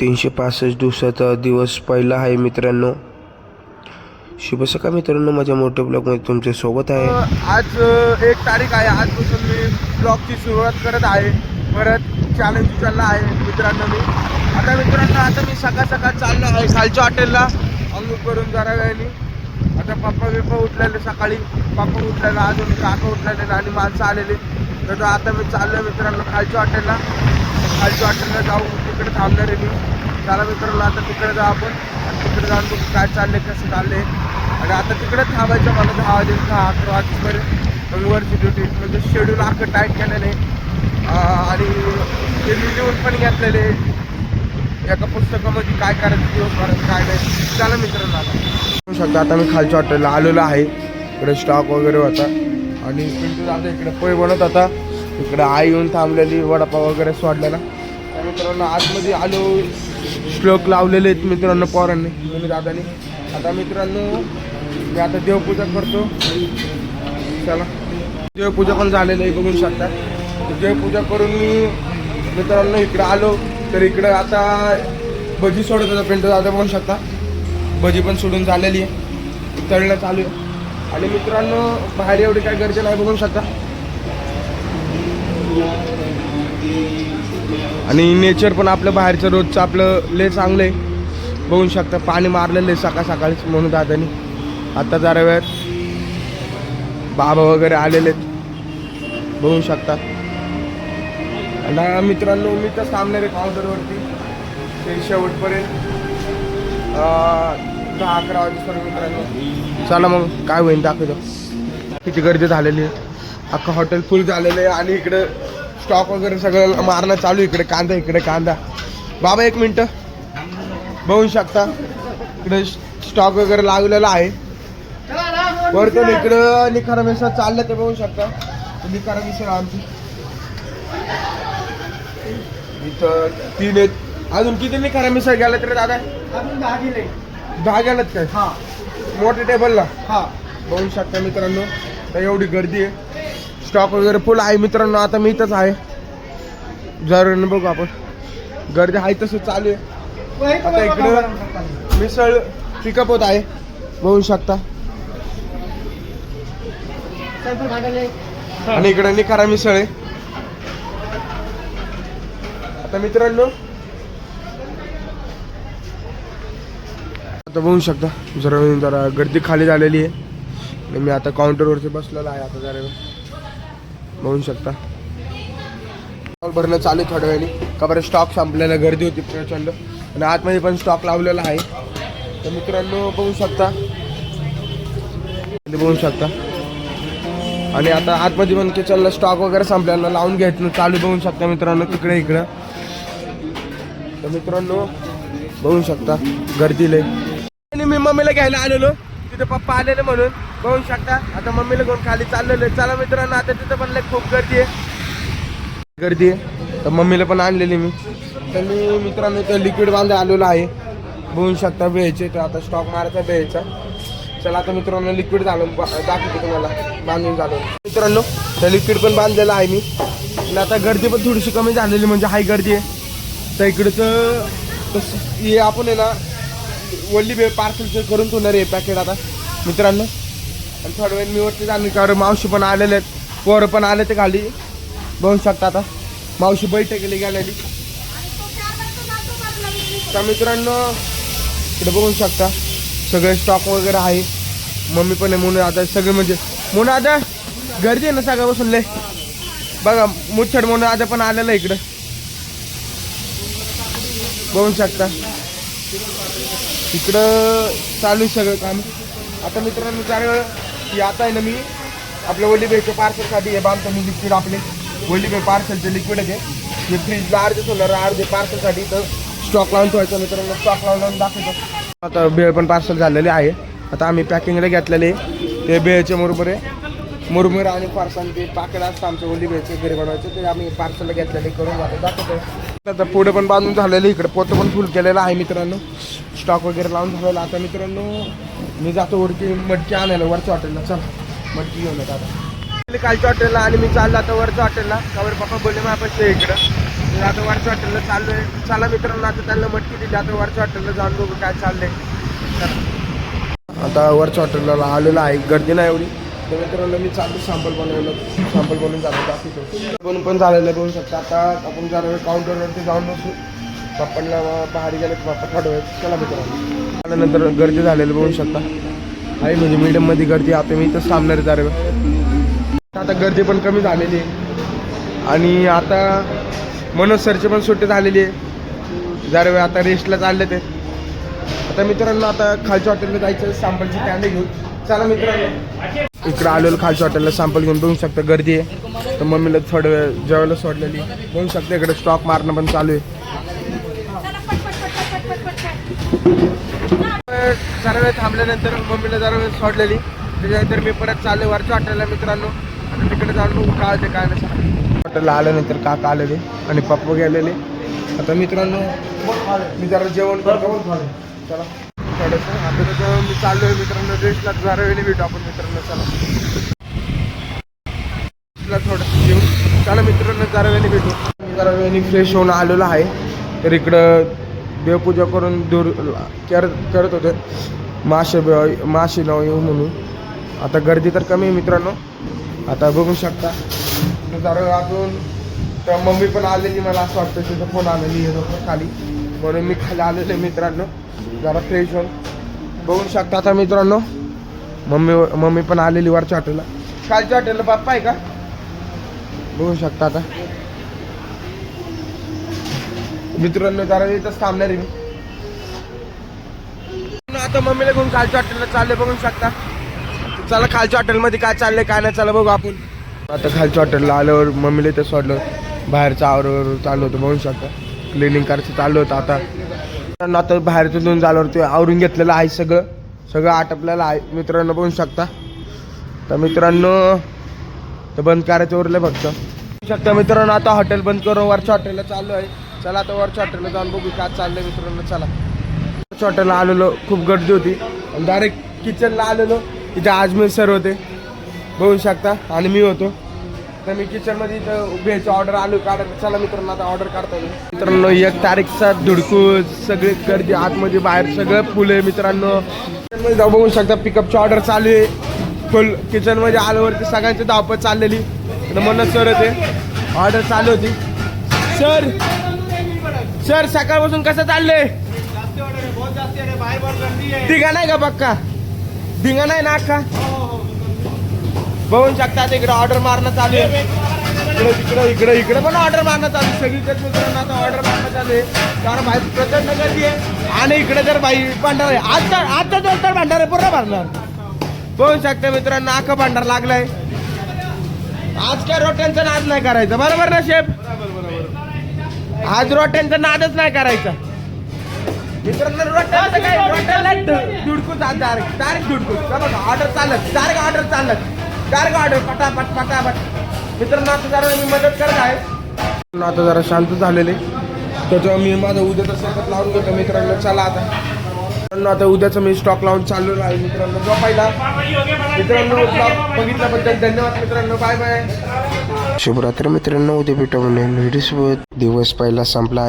तीनशे पासष्ट दिवसाचा दिवस पहिला आहे मित्रांनो. शुभ सकाळ मित्रांनो माझ्या मोठ्या ब्लॉगमध्ये तुमच्यासोबत आहे. आज एक तारीख आहे. आजपासून मी ब्लॉगची सुरुवात करत आहे. परत चॅलेंज चालला आहे मित्रांनो मी. आता मित्रांनो आता मी सकाळ सकाळ चाललो आहे खालच्या हॉटेलला. अंघोळ करून जरा वेळाने आता पप्पा बिप्पा उठलेले सकाळी. पप्पा उठलेला अजून काका उठलेले आणि माणसं आलेली. तर आता मी चाललो मित्रांनो खालच्या हॉटेलला. खालच्या हॉटेलला जाऊ तिकडे थांबणार आहे मी. चला मित्रांनो आता तिकडे जा आपण. तिकडे जाऊन बघू काय चाललंय कसं चाललंय. आणि आता तिकडे थांबायचं मला दहा वाजे दहा अकरा वाजेपर्यंत रविवारची ड्युटी म्हणजे शेड्यूल अख्खं टाईट केलेलं आहे. आणि ते मी लिहून पण घेतलेले एका पुस्तकामध्ये काय करायचं दिवसभरात काय नाही. चला मित्रांनो आता. बघू शकता आता मी खालच्या हॉटेलला आलेलो आहे. इकडे स्टॉक वगैरे होता. आणि पिंटू दादा इकडे पोय बनत होता. इकडे आई येऊन थांबलेली वडापाव वगैरे सोडलेला. मित्रांनो आतमध्ये आलो. श्लोक लावलेले आहेत मित्रांनो पोरांनी मुली दादानी. आता मित्रांनो मी आता देवपूजा करतो. चला. देवपूजा पण झालेलं आहे बघू शकता. देवपूजा करून मी मित्रांनो इकडं आलो. तर इकडं आता भजी सोडत होता पेंट दादा बघू शकता. भजी पण सोडून झालेली आहे. तळणं चालू आहे. आणि मित्रांनो बाहेर एवढी काय गरज नाही बघू शकता. आणि नेचर पण आपलं बाहेरचं रोजचं आपलं लय चांगलं आहे बघू शकता पाणी मारलेलं आहे सकाळ सकाळीच म्हणून दादानी. आता जरा वेळात बाबा वगैरे आलेले आहेत. बघू शकता. आणि मित्रांनो मी तर सामने आहे काउंटरवरती ते शेवटपर्यंत. दहा अकरा वाजेपर्यंत मित्रांनो. चला मग काय होईल दाखवतो. किती गर्दी झालेली आहे. अख्खं हॉटेल फुल झालेलं आहे आणि इकडं स्टॉक वगैरे सगळं मारणं चालू. इकडे कांदा इकडे कांदा. बाबा एक मिनटं. बघू शकता इकडे स्टॉक वगैरे लागलेला आहे. वरतून इकडं निखारा मिसळ चाललं ते बघू शकता. निखारा मिसळ आमची. इथं तीन आहेत. अजून किती निखारा मिसळ गेला तरी दादा? दहा गेलात काय? हा. मोठ्या टेबलला हा. बघू शकता मित्रांनो तर एवढी गर्दी आहे. स्टॉक वगैरे फुल आहे मित्रांनो आता मी इथंच आहे. जर बघू आपण. गर्दी आहे तसं चालू आहे. आता इकडं मिसळ पिकअप होत आहे. बघू शकता. आणि इकडे निखारा मिसळ आहे. आता मित्रांनो आता बघू शकता. जरा जरा गर्दी खाली झालेली आहे. मी आता काउंटरवरती बसलेला आहे आता जरा बघू शकता. स्टॉक भरणं चालू आहे थोड्या वेळाने. का बरं स्टॉक संपलेला गर्दी होती प्रचंड आणि आतमध्ये पण स्टॉक लावलेला आहे. तर मित्रांनो बघू शकता. बघू शकता. आणि आता आतमध्ये पण किचनला स्टॉक वगैरे संपल्याला लावून घ्यायचं चालू बघू शकता मित्रांनो तिकडे इकडं. तर मित्रांनो बघू शकता. गर्दीला आणि मी मम्मीला घ्यायला आलेलो. तिथे पप्पा आलेले म्हणून. बघू शकता. आता मम्मीला घेऊन खाली चाललेलं आहे. चला मित्रांनो आता तिथं पण लय खूप गर्दी आहे. गर्दी आहे. तर मम्मीला पण आणलेली मी. तर मी मित्रांनो इथं लिक्विड बांधा आलेलो आहे. बघू शकता बेळचे तर आता स्टॉक मारायचा बेळचा चला आता मित्रांनो लिक्विड घालून दाखवतो तुम्हाला. बांधून घालून. मित्रांनो तर लिक्विड पण बांधलेलं आहे मी. आणि आता गर्दी पण थोडीशी कमी झालेली म्हणजे हाय गर्दी आहे. तर इकडचं तसं हे आपण आहे ना वल्ली बे पार्सलचं करून ठेवणार आहे पॅकेट आता. मित्रांनो आणि थोड्या वेळ मी वरती जाणार कारण मावशी पण आलेले आहेत. पोरं पण आले ते खाली. बघू शकता आता. मावशी बैठकीला गेलेली त्या मित्रांनो इकडे बघू शकता. सगळे स्टॉक वगैरे आहे. मम्मी पण आहे म्हणून आता सगळे म्हणजे म्हणून आता गर्दी आहे ना सगळं बसून लय. बघा मुच्छड म्हणून आता पण आलेलं आहे इकडं. बघू शकता. इकडं चालू आहे सगळं काम. आता मित्रांनो चार वेळ की आता आहे ना मी आपल्या वलीबाईच्या पार्सलसाठी हे बांधतो मी लिक्विड आपले वलीबाई पार्सलचे लिक्विड आहे ते. हे फ्रीजला अर्धे सोलर अर्धे पार्सलसाठी तर स्टॉक लावून ठेवायचं मित्रांनो स्टॉक लावून लावून दाखवतो. आता बेळ पण पार्सल झालेले आहे. आता आम्ही पॅकिंगला घेतलेले ते बेळचे मुरमुरे मुरमुरे आणि पार्सल ते पाकिट असतं आमचं ओली घरी बनवायचे ते आम्ही पार्सलला घेतलेले करून दाखवतो. आता पुढे पण बांधून झालेलं इकडे पोतं पण फुल केलेलं आहे मित्रांनो. स्टॉक वगैरे लावून झालेला आता मित्रांनो मी जातो वरती मटकी आणायला वरच्या हॉटेलला चला मटकी घेऊन येतो आता. कालच्या हॉटेलला आणि मी चाललो आता वरच्या हॉटेलला त्यावर पप्पा बोलले मग आपण इकडं. आता वरच्या हॉटेलला चाललोय. चला मित्रांनो आता त्यांना मटकी दिली. आता वरच्या हॉटेलला जाऊन बघू काय चाललंय. आता वरच्या हॉटेलला आलेलो आहे. गर्दी नाही एवढी. तर मित्रांनो मी चालतो सॅम्पल बनवलं सॅम्पल बनवून जातो. दाखवतो. बनवून पण झालेलं आहे बघू शकता. आता आपण जरा काउंटरवरती जाऊन बसू. पप्पांना पहाडी गेलं की थोडं चला मित्रांनो. त्यानंतर गर्दी झालेलं बघू शकता. आहे म्हणजे मीडियममध्ये गर्दी आता मी इथं थांबणार आहे जरा. वेळ. आता गर्दी पण कमी झालेली आहे. आणि आता मनोज सरची पण सुट्टी झालेली आहे. जरा वेळ आता रेस्टला चालले ते. आता मित्रांनो आता खालच्या हॉटेलला जायचं सॅम्पलची कॅन्डे घेऊन. चला मित्रांनो. इकडं आलो खालच्या हॉटेलला सॅम्पल घेऊन बघू शकता गर्दी आहे. तर मम्मीला थोडं वेळ जेवायला सोडलेली बघू शकता इकडे स्टॉक मारणं पण चालू आहे. जरा वेळ थांबल्यानंतर मम्मीला जरा वेळ सोडलेली. त्याच्यानंतर मी परत चालले वरच्या हॉटेलला मित्रांनो. आता तिकडे जाऊन बघू काय ते काय नाही हॉटेलला आल्यानंतर काका आलेले आणि पप्पा गेलेले आता मित्रांनो मी जरा जेवण करतो चला. थोडंसं. आता त्याचं मी चाललोय मित्रांनो रेस्टला जरा वेळेने भेटू आपण मित्रांनो. चला. थोडंसं जेवून चला मित्रांनो जरा वेळेने भेटू. जरा वेळेने फ्रेश होऊन आलेलो आहे. तर इकडं देवपूजा करून दूर करत करत होते. मासे ब- मासे नाव येऊ म्हणून आता गर्दी तर कमी आहे मित्रांनो. आता बघू शकता. तर जरा अजून तर मम्मी पण आलेली मला असं वाटतं तिथं फोन आलेली आहे खाली. म्हणून मी खाली आलेलो आहे मित्रांनो. जरा फ्रेश होऊन. बघू शकता आता मित्रांनो. मम्मी मम्मी पण आलेली वरच्या हॉटेलला कालच्या हॉटेलला बाप्पा आहे का? बघू शकता आता. मित्रांनो जरा इथंच थांबणार आहे मी. आता मम्मीला घेऊन खालच्या हॉटेलला चालले बघू शकता. चला खालच्या हॉटेलमध्ये काय चाललंय काय नाही चला बघू आपण. आता खालच्या हॉटेलला आल्यावर मम्मीला इथं सोडलं. बाहेरचं आवर चालू होतं बघू शकता. क्लिनिंग करायचं चालू होतं आता. आता बाहेरचं दोन झाल्यावर ते आवरून घेतलेलं आहे सगळं. सगळं आटपलेलं आहे. मित्रांनो बघू शकता. तर मित्रांनो तर बंद करायचं उरलं फक्त. शकता मित्रांनो आता हॉटेल बंद करून वरच्या हॉटेलला चालू आहे चला आता वरच्या हॉटेलला जाऊन बघू काय चाललंय मित्रांनो चला. वरच्या हॉटेलला आलेलो खूप गर्दी होती. आणि डायरेक्ट किचनला आलेलो इथे आजमेर सर होते. बघू शकता आणि मी होतो. तर मी किचनमध्ये इथं व्हेज ऑर्डर आलो काढत. चला मित्रांनो आता ऑर्डर काढतो मित्रांनो एक तारीखचा धुडकूस सगळी गर्दी आतमध्ये बाहेर सगळं फुले मित्रांनो. किचनमध्ये जाऊ बघू शकता पिकअपची ऑर्डर चालू आहे. फुल किचनमध्ये आल्यावरती सगळ्यांची धावपळ चाललेली. तर म्हणून सर होते. ऑर्डर चालू होती. सर सर सकाळपासून कसं चाललंय? दिघा नाही का पक्का? धिंगा नाही ना का बघून शकता इकडे ऑर्डर मारणं चालू आहे. इकडे इकडे इकडे इकडे पण ऑर्डर मारणं चालू आहे. सगळीकडे मित्रांनो आता ऑर्डर मारणं चालू आहे. कारण बाहेर प्रचंड गर्दी आहे. आणि इकडे जर बाई भांडार आहे आजचा आजचा जर तर भांडार आहे पूर्ण भांडणार बघू शकता मित्रांनो आखा भांडार लागलाय. आज काय रोट्यांचा नाद नाही करायचं. बरोबर ना शेफ? आज रोट्यांचा नादच नाही करायचा. मित्रांनो रोट्यांचं काय रोट्याला दुडकूच आज डायरेक्ट डायरेक्ट दुडकूच बघा ऑर्डर चालत डायरेक्ट ऑर्डर चालत. डायरेक्ट ऑर्डर पटापट पटापट. मित्रांनो आता जरा मी मदत करत आहे. मित्रांनो, आता जरा शांत झालेले. त्याच्यावर मी माझं उद्याचा स्वतः लावून घेतो मित्रांनो. चला आता. मित्रांनो आता उद्याचं मी स्टॉक लावून चाललेलो आहे मित्रांनो. जो पहिला मित्रांनो vlog बघितल्याबद्दल धन्यवाद मित्रांनो. बाय बाय शुभरात्र मित्रांनो उद्या भेटू म्हणून व्हिडिओ दिवस पहिला संपला.